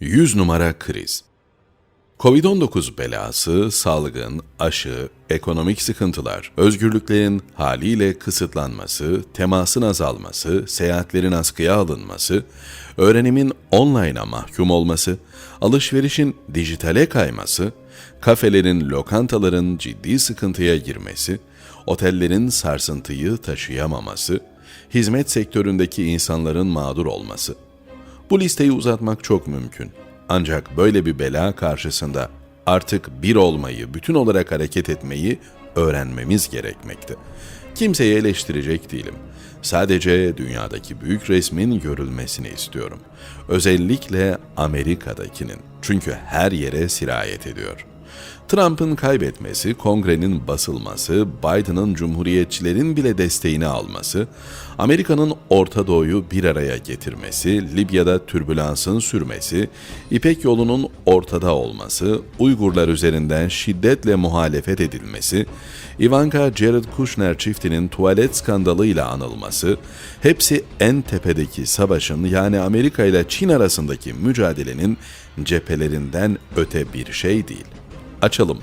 100 numara kriz. Covid-19 belası, salgın, aşı, ekonomik sıkıntılar, özgürlüklerin haliyle kısıtlanması, temasın azalması, seyahatlerin askıya alınması, öğrenimin online'a mahkum olması, alışverişin dijitale kayması, kafelerin, lokantaların ciddi sıkıntıya girmesi, otellerin sarsıntıyı taşıyamaması, hizmet sektöründeki insanların mağdur olması. Bu listeyi uzatmak çok mümkün. Ancak böyle bir bela karşısında artık bir olmayı, bütün olarak hareket etmeyi öğrenmemiz gerekmekte. Kimseyi eleştirecek değilim. Sadece dünyadaki büyük resmin görülmesini istiyorum. Özellikle Amerika'dakinin. Çünkü her yere sirayet ediyor. Trump'ın kaybetmesi, kongrenin basılması, Biden'ın cumhuriyetçilerin bile desteğini alması, Amerika'nın Orta Doğu'yu bir araya getirmesi, Libya'da türbülansın sürmesi, İpek yolunun ortada olması, Uygurlar üzerinden şiddetle muhalefet edilmesi, Ivanka Jared Kushner çiftinin tuvalet skandalıyla anılması, hepsi en tepedeki savaşın yani Amerika ile Çin arasındaki mücadelenin cephelerinden öte bir şey değil açalım.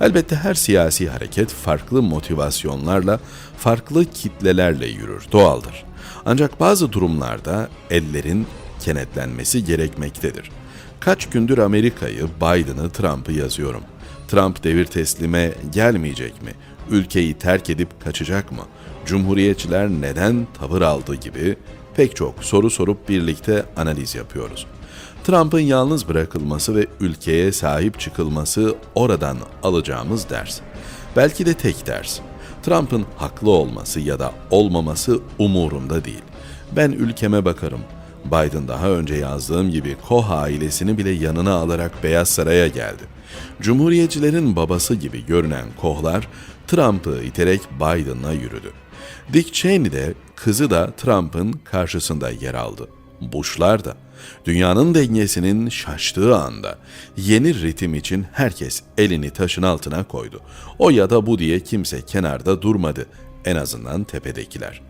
Elbette her siyasi hareket farklı motivasyonlarla, farklı kitlelerle yürür, doğaldır. Ancak bazı durumlarda ellerin kenetlenmesi gerekmektedir. Kaç gündür Amerika'yı, Biden'ı, Trump'ı yazıyorum. Trump devir teslime gelmeyecek mi? Ülkeyi terk edip kaçacak mı? Cumhuriyetçiler neden tavır aldı gibi pek çok soru sorup birlikte analiz yapıyoruz. Trump'ın yalnız bırakılması ve ülkeye sahip çıkılması oradan alacağımız ders. Belki de tek ders. Trump'ın haklı olması ya da olmaması umurumda değil. Ben ülkeme bakarım. Biden daha önce yazdığım gibi Koch ailesini bile yanına alarak Beyaz Saray'a geldi. Cumhuriyetçilerin babası gibi görünen Kochlar Trump'ı iterek Biden'la yürüdü. Dick Cheney de kızı da Trump'ın karşısında yer aldı. Bush'lar da. Dünyanın dengesinin şaştığı anda yeni ritim için herkes elini taşın altına koydu. O ya da bu diye kimse kenarda durmadı. En azından tepedekiler.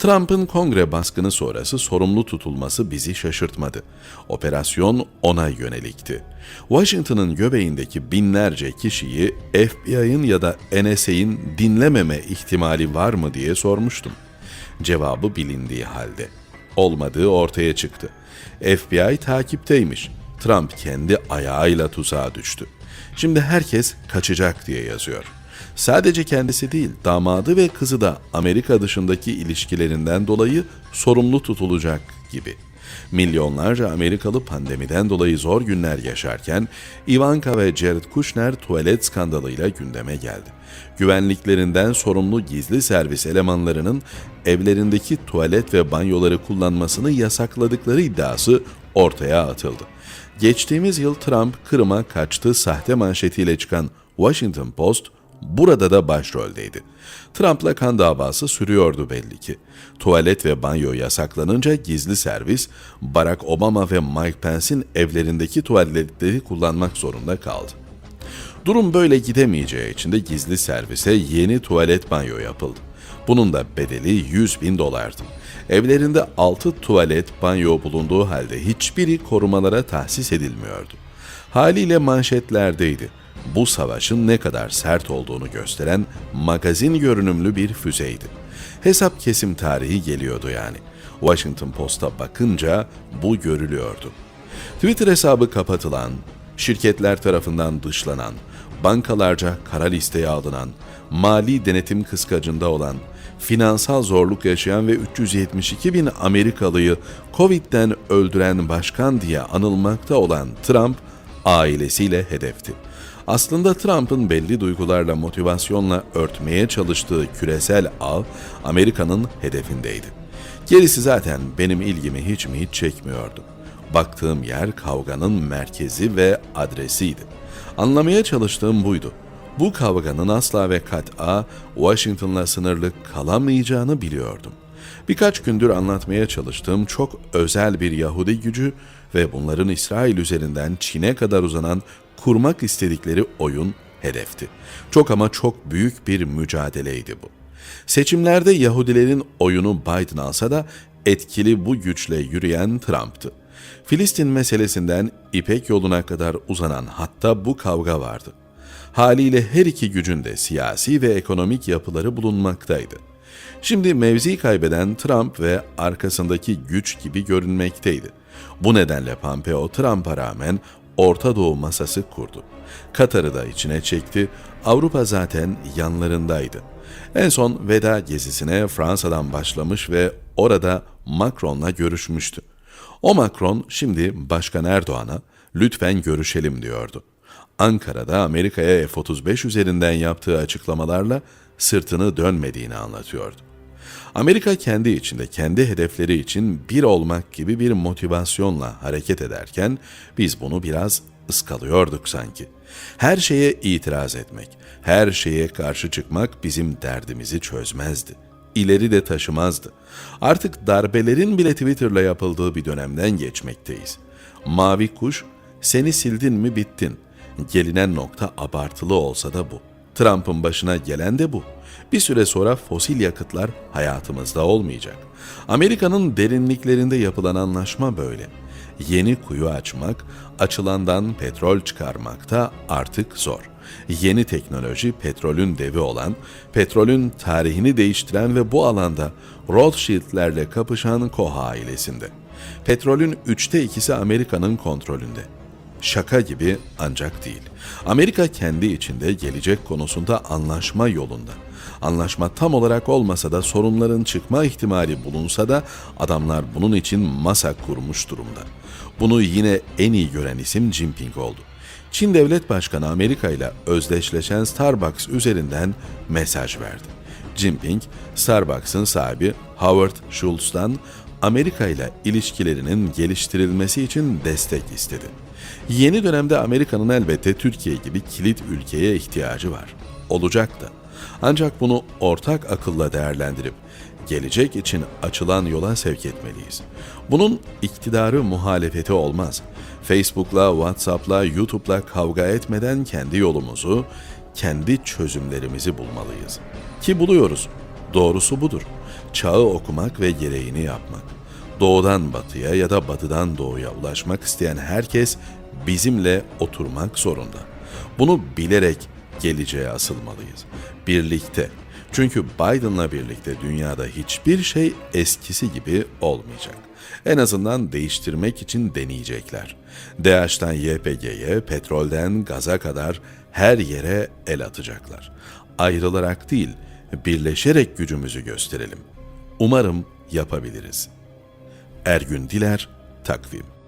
Trump'ın kongre baskını sonrası sorumlu tutulması bizi şaşırtmadı. Operasyon ona yönelikti. Washington'ın göbeğindeki binlerce kişiyi FBI'ın ya da NSA'in dinlememe ihtimali var mı diye sormuştum. Cevabı bilindiği halde olmadığı ortaya çıktı. FBI takipteymiş. Trump kendi ayağıyla tuzağa düştü. Şimdi herkes kaçacak diye yazıyor. Sadece kendisi değil, damadı ve kızı da Amerika dışındaki ilişkilerinden dolayı sorumlu tutulacak gibi. Milyonlarca Amerikalı pandemiden dolayı zor günler yaşarken Ivanka ve Jared Kushner tuvalet skandalıyla gündeme geldi. Güvenliklerinden sorumlu gizli servis elemanlarının evlerindeki tuvalet ve banyoları kullanmasını yasakladıkları iddiası ortaya atıldı. Geçtiğimiz yıl Trump Kırım'a kaçtı sahte manşetiyle çıkan Washington Post burada da başroldeydi. Trump'la kan davası sürüyordu belli ki. Tuvalet ve banyo yasaklanınca gizli servis Barack Obama ve Mike Pence'in evlerindeki tuvaletleri kullanmak zorunda kaldı. Durum böyle gidemeyeceği için de gizli servise yeni tuvalet banyo yapıldı. Bunun da bedeli 100 bin dolardı. Evlerinde 6 tuvalet banyo bulunduğu halde hiçbiri korumalara tahsis edilmiyordu. Haliyle manşetlerdeydi. Bu savaşın ne kadar sert olduğunu gösteren magazin görünümlü bir füzeydi. Hesap kesim tarihi geliyordu yani. Washington Post'a bakınca bu görülüyordu. Twitter hesabı kapatılan, şirketler tarafından dışlanan, bankalarca kara listeye alınan, mali denetim kıskacında olan, finansal zorluk yaşayan ve 372 bin Amerikalıyı Covid'den öldüren başkan diye anılmakta olan Trump, ailesiyle hedefti. Aslında Trump'ın belli duygularla motivasyonla örtmeye çalıştığı küresel ağ Amerika'nın hedefindeydi. Gerisi zaten benim ilgimi hiç mi hiç çekmiyordu. Baktığım yer kavganın merkezi ve adresiydi. Anlamaya çalıştığım buydu. Bu kavganın asla ve kat'a Washington'la sınırlı kalamayacağını biliyordum. Birkaç gündür anlatmaya çalıştığım çok özel bir Yahudi gücü ve bunların İsrail üzerinden Çin'e kadar uzanan kurmak istedikleri oyun hedefti. Çok ama çok büyük bir mücadeleydi bu. Seçimlerde Yahudilerin oyunu Biden alsa da etkili bu güçle yürüyen Trump'tı. Filistin meselesinden İpek yoluna kadar uzanan hatta bu kavga vardı. Haliyle her iki gücün de siyasi ve ekonomik yapıları bulunmaktaydı. Şimdi mevzi kaybeden Trump ve arkasındaki güç gibi görünmekteydi. Bu nedenle Pompeo Trump'a rağmen Orta Doğu masası kurdu. Katar'ı da içine çekti, Avrupa zaten yanlarındaydı. En son veda gezisine Fransa'dan başlamış ve orada Macron'la görüşmüştü. O Macron şimdi Başkan Erdoğan'a lütfen görüşelim diyordu. Ankara'da Amerika'ya F-35 üzerinden yaptığı açıklamalarla sırtını dönmediğini anlatıyordu. Amerika kendi içinde kendi hedefleri için bir olmak gibi bir motivasyonla hareket ederken biz bunu biraz ıskalıyorduk sanki. Her şeye itiraz etmek, her şeye karşı çıkmak bizim derdimizi çözmezdi. İleri de taşımazdı. Artık darbelerin bile Twitter'la yapıldığı bir dönemden geçmekteyiz. Mavi kuş, seni sildin mi bittin. Gelinen nokta abartılı olsa da bu. Trump'ın başına gelen de bu. Bir süre sonra fosil yakıtlar hayatımızda olmayacak. Amerika'nın derinliklerinde yapılan anlaşma böyle. Yeni kuyu açmak, açılandan petrol çıkarmak da artık zor. Yeni teknoloji petrolün devi olan, petrolün tarihini değiştiren ve bu alanda Rothschild'lerle kapışan Koch ailesinde. Petrolün üçte ikisi Amerika'nın kontrolünde. Şaka gibi ancak değil. Amerika kendi içinde gelecek konusunda anlaşma yolunda. Anlaşma tam olarak olmasa da sorunların çıkma ihtimali bulunsa da adamlar bunun için masa kurmuş durumda. Bunu yine en iyi gören isim Jinping oldu. Çin Devlet Başkanı Amerika ile özdeşleşen Starbucks üzerinden mesaj verdi. Jinping, Starbucks'ın sahibi Howard Schultz'dan Amerika ile ilişkilerinin geliştirilmesi için destek istedi. Yeni dönemde Amerika'nın elbette Türkiye gibi kilit ülkeye ihtiyacı var. Olacak da. Ancak bunu ortak akılla değerlendirip gelecek için açılan yola sevk etmeliyiz. Bunun iktidarı muhalefeti olmaz. Facebook'la, WhatsApp'la, YouTube'la kavga etmeden kendi yolumuzu, kendi çözümlerimizi bulmalıyız. Ki buluyoruz. Doğrusu budur. Çağı okumak ve gereğini yapmak. Doğudan batıya ya da batıdan doğuya ulaşmak isteyen herkes bizimle oturmak zorunda. Bunu bilerek geleceğe asılmalıyız. Birlikte. Çünkü Biden'la birlikte dünyada hiçbir şey eskisi gibi olmayacak. En azından değiştirmek için deneyecekler. DAEŞ'ten YPG'ye, petrolden gaza kadar her yere el atacaklar. Ayrılarak değil, birleşerek gücümüzü gösterelim. Umarım yapabiliriz. Ergün Diler, Takvim